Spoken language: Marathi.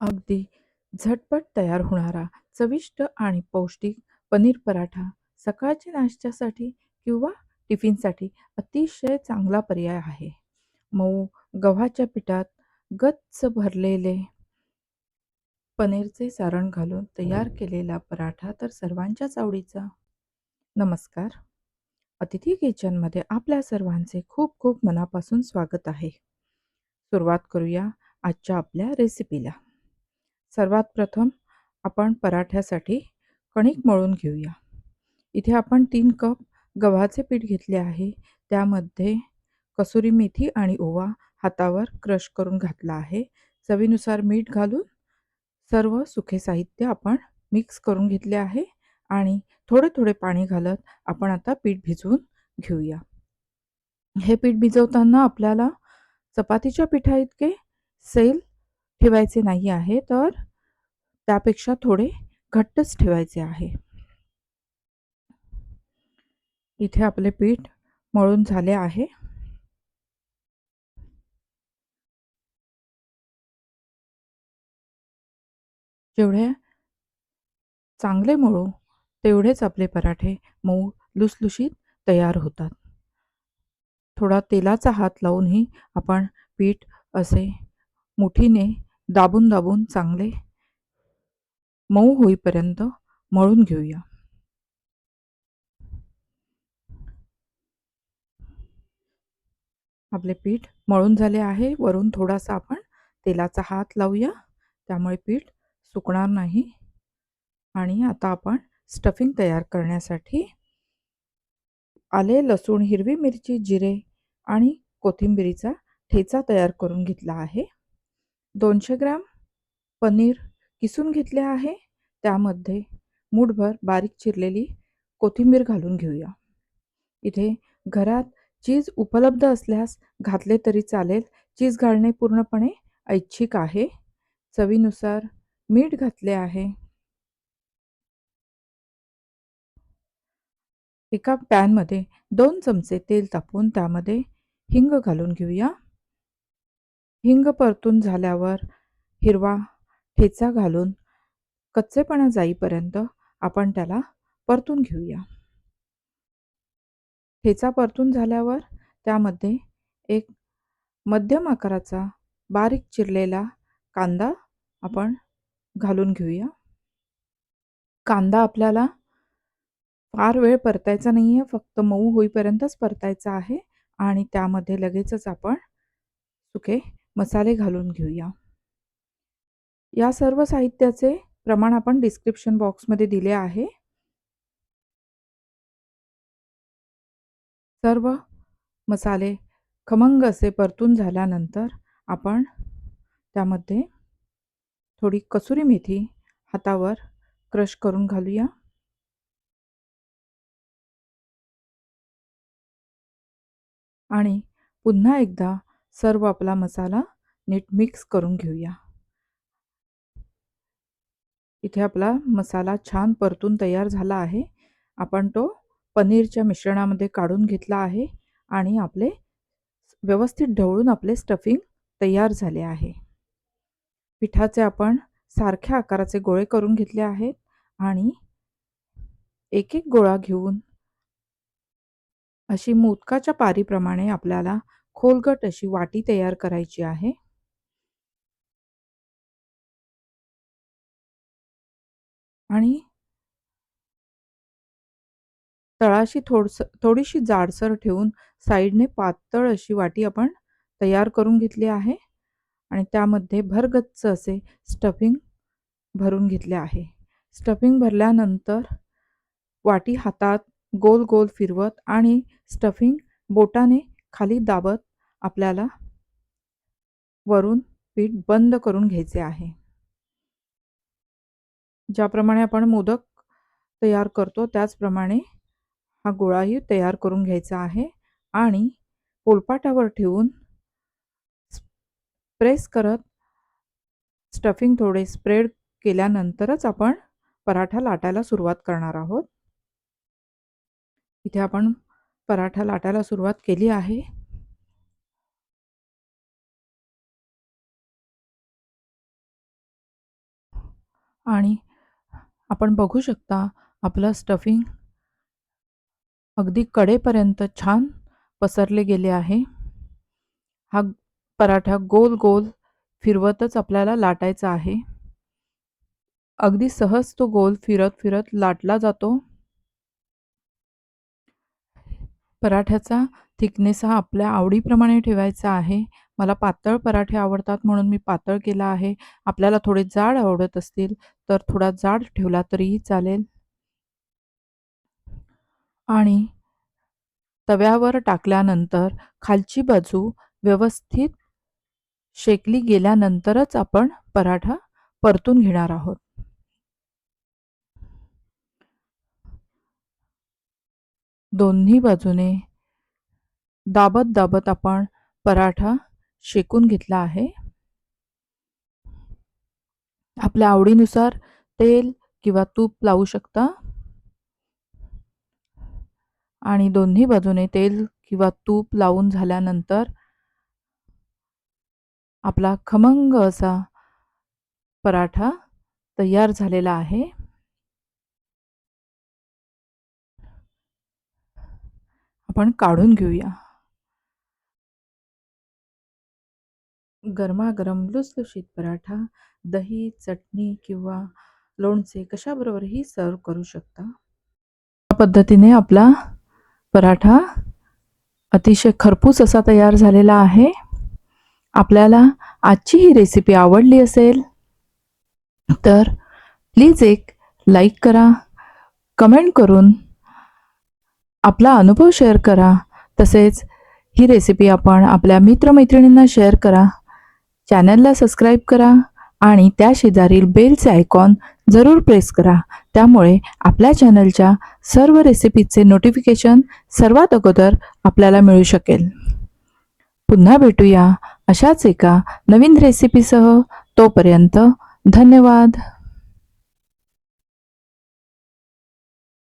अगदी झटपट तयार होणारा चविष्ट आणि पौष्टिक पनीर पराठा सकाळच्या नाश्त्यासाठी किंवा टिफिनसाठी अतिशय चांगला पर्याय आहे. मऊ गव्हाच्या पिठात गच्च भरलेले पनीरचे सारण घालून तयार केलेला पराठा तर सर्वांच्याच आवडीचा. नमस्कार. अतिथी किचनमध्ये आपल्या सर्वांचे खूप खूप मनापासून स्वागत आहे. सुरुवात करूया आजच्या आपल्या रेसिपीला. सर्वात प्रथम आपण पराठ्यासाठी कणिक मळून घेऊया. इथे आपण तीन कप गव्हाचे पीठ घेतले आहे. त्यामध्ये कसुरी मेथी आणि ओवा हातावर क्रश करून घातला आहे. चवीनुसार मीठ घालून सर्व सुखे साहित्य आपण मिक्स करून घेतले आहे आणि थोडे थोडे पाणी घालत आपण आता पीठ भिजवून घेऊया. हे पीठ भिजवताना आपल्याला चपातीच्या पिठा इतके सैल ठेवायचे नाही आहे तर त्यापेक्षा थोडे घट्टच ठेवायचे आहे. इथे आपले पीठ मळून झाले आहे. जेवढे चांगले मळू तेवढेच आपले पराठे मऊ लुसलुशीत तयार होतात. थोडा तेलाचा हात लावूनही आपण पीठ असे मुठीने दाबून दाबून चांगले मऊ होईपर्यंत मळून घेऊया. आपले पीठ मळून झाले आहे. वरून थोडासा आपण तेलाचा हात लावूया. त्यामुळे पीठ सुकणार नाही. आणि आता आपण स्टफिंग तयार करण्यासाठी आले लसूण हिरवी मिरची जिरे आणि कोथिंबिरीचा ठेचा तयार करून घेतला आहे. दोनशे ग्रॅम पनीर किसून घेतले आहे. त्यामध्ये मूठभर बारीक चिरलेली कोथिंबीर घालून घेऊया. इथे घरात चीज उपलब्ध असल्यास घातले तरी चालेल. चीज घालणे पूर्णपणे ऐच्छिक आहे. चवीनुसार मीठ घातले आहे. एका पॅनमध्ये दोन चमचे तेल तापवून त्यामध्ये हिंग घालून घेऊया. हिंग परतून झाल्यावर हिरवा ठेचा घालून कच्चेपणा जाईपर्यंत आपण त्याला परतून घेऊया. ठेचा परतून झाल्यावर त्यामध्ये एक मध्यम आकाराचा बारीक चिरलेला कांदा आपण घालून घेऊया. कांदा आपल्याला फार वेळ परतायचा नाही आहे फक्त मऊ होईपर्यंतच परतायचा आहे आणि त्यामध्ये लगेचच आपण सुके मसाले घालून घेऊया. या सर्व साहित्याचे प्रमाण आपण डिस्क्रिप्शन बॉक्समध्ये दिले आहे. सर्व मसाले खमंग असे परतून झाल्यानंतर आपण त्यामध्ये थोडी कसुरी मेथी हातावर क्रश करून घालूया. आणि पुन्हा एकदा सर्व आपला मसाला नीट मिक्स करून घेऊया. इथे आपला मसाला छान परतून तयार झाला आहे. आपण तो पनीरच्या मिश्रणामध्ये काढून घेतला आहे आणि आपले व्यवस्थित ढवळून आपले स्टफिंग तयार झाले आहे. पिठाचे आपण सारख्या आकाराचे गोळे करून घेतले आहेत आणि एक एक गोळा घेऊन अशी मोदकाच्या पारीप्रमाणे आपल्याला खोलगट अशी वाटी तयार करायची आहे. आणि तळाशी थोडस थोडीशी जाडसर ठेवून साईडने पातळ अशी वाटी आपण तयार करून घेतली आहे. आणि त्यामध्ये भरगच्च असे स्टफिंग भरून घेतले आहे. स्टफिंग भरल्यानंतर वाटी हातात गोल गोल फिरवत आणि स्टफिंग बोटाने खाली दाबत आपल्याला वरून पीठ बंद करून घ्यायचे आहे. ज्याप्रमाणे आपण मोदक तयार करतो त्याचप्रमाणे हा गोळाही तयार करून घ्यायचा आहे आणि पोलपाटावर ठेवून प्रेस करत स्टफिंग थोडे स्प्रेड केल्यानंतरच आपण पराठा लाटायला सुरुवात करणार आहोत. इथे आपण पराठा लाटायला सुरुवात केली आहे. आणि आपण बघू शकता आपलं स्टफिंग अगदी कडेपर्यंत छान पसरले गेले आहे. हा पराठा गोल गोल फिरवतच आपल्याला लाटायचा आहे. अगदी सहज तो गोल फिरत फिरत लाटला जातो. पराठ्याचा थिकनेस हा आपल्या आवडीप्रमाणे ठेवायचा आहे. मला पातळ पराठे आवडतात म्हणून मी पातळ केला आहे. आपल्याला थोडे जाड आवडत असतील तर थोडा जाड ठेवला तरीही चालेल. आणि तव्यावर टाकल्यानंतर खालची बाजू व्यवस्थित शेकली गेल्यानंतरच आपण पराठा परतून घेणार आहोत. दोन्ही बाजूने दाबत दाबत आपण पराठा शेकून घेतला आहे. आपल्या आवडीनुसार तेल किंवा तूप लावू शकता. आणि दोन्ही बाजूने तेल किंवा तूप लावून झाल्यानंतर आपला खमंग असा पराठा तयार झालेला आहे. आपण काढून घेऊया. गरमागरम लुसलुशीत पराठा दही चटणी किंवा लोणचे कशाबरोबरही सर्व करू शकता? या पद्धतीने आपला पराठा अतिशय खरपूस असा तयार झालेला आहे. आपल्याला आजची ही रेसिपी आवडली असेल तर प्लीज एक लाईक करा कमेंट करून आपला अनुभव शेअर करा. तसेच ही रेसिपी आपण आपल्या मित्रमैत्रिणींना शेअर करा. चॅनलला सबस्क्राईब करा आणि त्या शेजारील बेलचे आयकॉन जरूर प्रेस करा. त्यामुळे आपल्या चॅनलच्या सर्व रेसिपीचे नोटिफिकेशन सर्वात अगोदर आपल्याला मिळू शकेल. पुन्हा भेटूया अशाच एका नवीन रेसिपीसह. तोपर्यंत धन्यवाद.